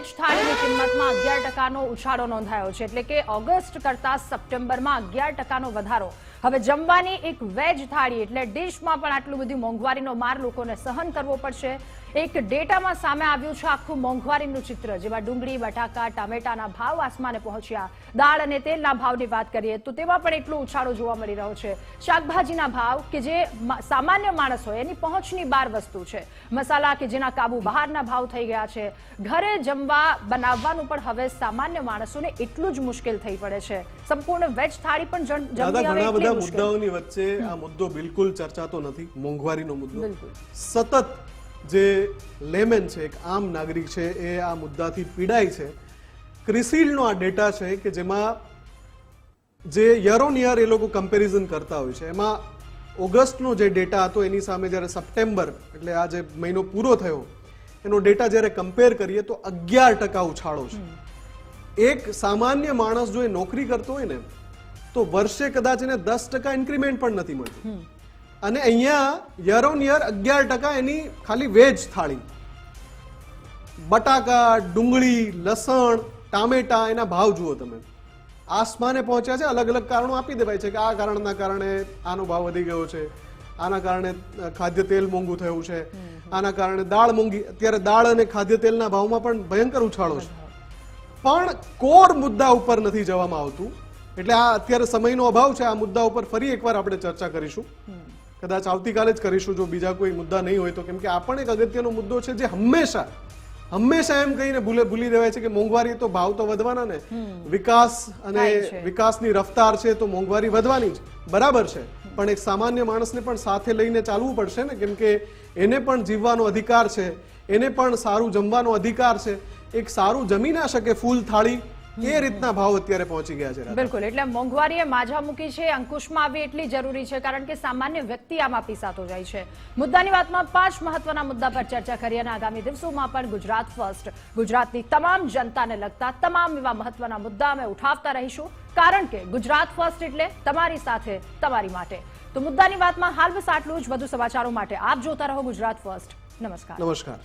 Veg થાળીની કિંમતમાં અગિયાર ટકાનો ઉછાળો નોંધાયો છે. એટલે કે ઓગસ્ટ કરતા સપ્ટેમ્બરમાં અગિયાર ટકાનો વધારો. હવે જમવાની એક વેજ થાળી, એટલે ડિશમાં પણ આટલું બધું મોંઘવારીનો માર લોકોને સહન કરવો પડશે. એક ડેટામાં સામે આવ્યું છે આખું મોંઘવારીનું ચિત્ર, જેમાં ડુંગળી, બટાકા, ટામેટાના ભાવ આસમાને પહોંચ્યા. દાળ અને તેલના ભાવની વાત કરીએ, તો તેમાં પણ એટલો ઉછાળો જોવા મળી રહ્યો છે. શાકભાજીના ભાવ, કે જે સામાન્ય માણસ હોય, એની પહોંચની બાર વસ્તુ છે. મસાલા, કે જેના કાબુ બહારના ભાવ થઈ ગયા છે. ઘરે જમવા બનાવવાનું પણ હવે સામાન્ય માણસોને એટલું જ મુશ્કેલ થઈ પડે છે. સંપૂર્ણ વેજ થાળી પણ જમ- જમવી ઘણા બધા મુદ્દાઓની વચ્ચે આ મુદ્દો બિલકુલ ચર્ચાતો નથી મોંઘવારીનો મુદ્દો. સતત જે લેમેન છે એક આમ નાગરિક છે એ આ મુદ્દાથી પીડાય છે. ક્રિસિલનો આ ડેટા છે કે જેમાં જે યર ઓન યર એ લોકો કમ્પેરિઝન કરતા હોય છે. એમાં ઓગસ્ટનો જે ડેટા હતો એની સામે જ્યારે સપ્ટેમ્બર એટલે આ જે મહિનો પૂરો થયો એનો ડેટા જ્યારે કમ્પેર કરીએ તો અગિયાર ટકા ઉછાળો છે. એક સામાન્ય માણસ જો એ નોકરી કરતો હોય ને તો વર્ષે કદાચ એને દસ ટકા ઇન્ક્રીમેન્ટ પણ નથી મળતી. અને અહીંયા યર ઓન યર અગિયાર ટકા એની ખાલી વેજ થાળી. બટાકા ડુંગળી લસણ ટામેટા એના ભાવ જુઓ તમે. આસમાને પહોંચ્યા છે અલગ અલગ કારણો આપી દેવાય છે કે આ કારણના કારણે આનો ભાવ વધી ગયો છે. આના કારણે ખાદ્ય તેલ મોંઘું થયું છે. આના કારણે દાળ મોંઘી અત્યારે દાળ અને ખાદ્ય તેલના ભાવમાં પણ ભયંકર ઉછાળો છે. પણ કોર મુદ્દા ઉપર નથી જવામાં આવતું. એટલે આ અત્યારે સમયનો અભાવ છે આ મુદ્દા ઉપર ફરી એકવાર આપણે ચર્ચા કરીશું. કદાચ આવતીકાલે જ કરીશું જો બીજા કોઈ મુદ્દા નહીં હોય તો. કેમ કે આ પણ એક અગત્યનો મુદ્દો છે જે હંમેશા હંમેશા એમ કહીને ભૂલે ભૂલી દેવાય છે કે મોંઘવારી તો ભાવ તો વધવાના ને. વિકાસ અને વિકાસની રફતાર છે તો મોંઘવારી વધવાની જ. બરાબર છે. પણ એક સામાન્ય માણસને પણ સાથે લઈને ચાલવું પડશે ને? કેમ કે એને પણ જીવવાનો અધિકાર છે, એને પણ સારું જમવાનો અધિકાર છે. એક સારું જમી ના શકે ફૂલ થાળી એ રીતના ભાવ અત્યારે પહોંચી ગયા છે બિલકુલ એટલે મોંઘવારીએ માજા મૂકી છે અંકુશમાં આવી એટલી જરૂરી છે કારણ કે સામાન્ય વ્યક્તિ આમાં પીસાતો જાય છે. મુદ્દાની વાતમાં પાંચ મહત્વના મુદ્દા પર ચર્ચા કરી અને આગામી દિવસોમાં પણ ગુજરાત ફર્સ્ટ ગુજરાતની તમામ જનતાને લગતા તમામ એવા મહત્વના મુદ્દા અમે ઉઠાવતા રહીશું કારણ કે ગુજરાત ફર્સ્ટ એટલે તમારી સાથે તમારી માટે. તો મુદ્દાની વાતમાં હાલ બસ આટલું જ. વધુ સમાચારો માટે આપ જોતા રહો ગુજરાત ફર્સ્ટ નમસ્કાર. નમસ્કાર.